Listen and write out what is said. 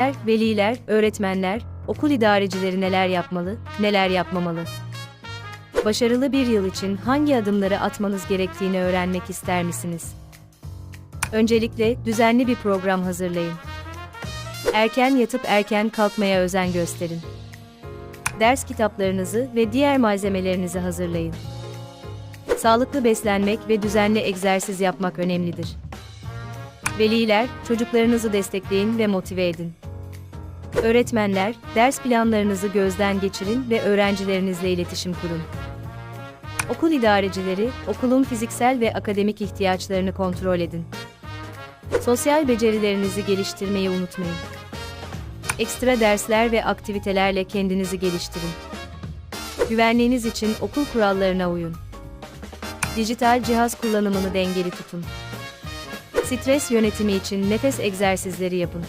Veliler, öğretmenler, okul idarecileri neler yapmalı, neler yapmamalı? Başarılı bir yıl için hangi adımları atmanız gerektiğini öğrenmek ister misiniz? Öncelikle düzenli bir program hazırlayın. Erken yatıp erken kalkmaya özen gösterin. Ders kitaplarınızı ve diğer malzemelerinizi hazırlayın. Sağlıklı beslenmek ve düzenli egzersiz yapmak önemlidir. Veliler, çocuklarınızı destekleyin ve motive edin. Öğretmenler, ders planlarınızı gözden geçirin ve öğrencilerinizle iletişim kurun. Okul idarecileri, okulun fiziksel ve akademik ihtiyaçlarını kontrol edin. Sosyal becerilerinizi geliştirmeyi unutmayın. Ekstra dersler ve aktivitelerle kendinizi geliştirin. Güvenliğiniz için okul kurallarına uyun. Dijital cihaz kullanımını dengeli tutun. Stres yönetimi için nefes egzersizleri yapın.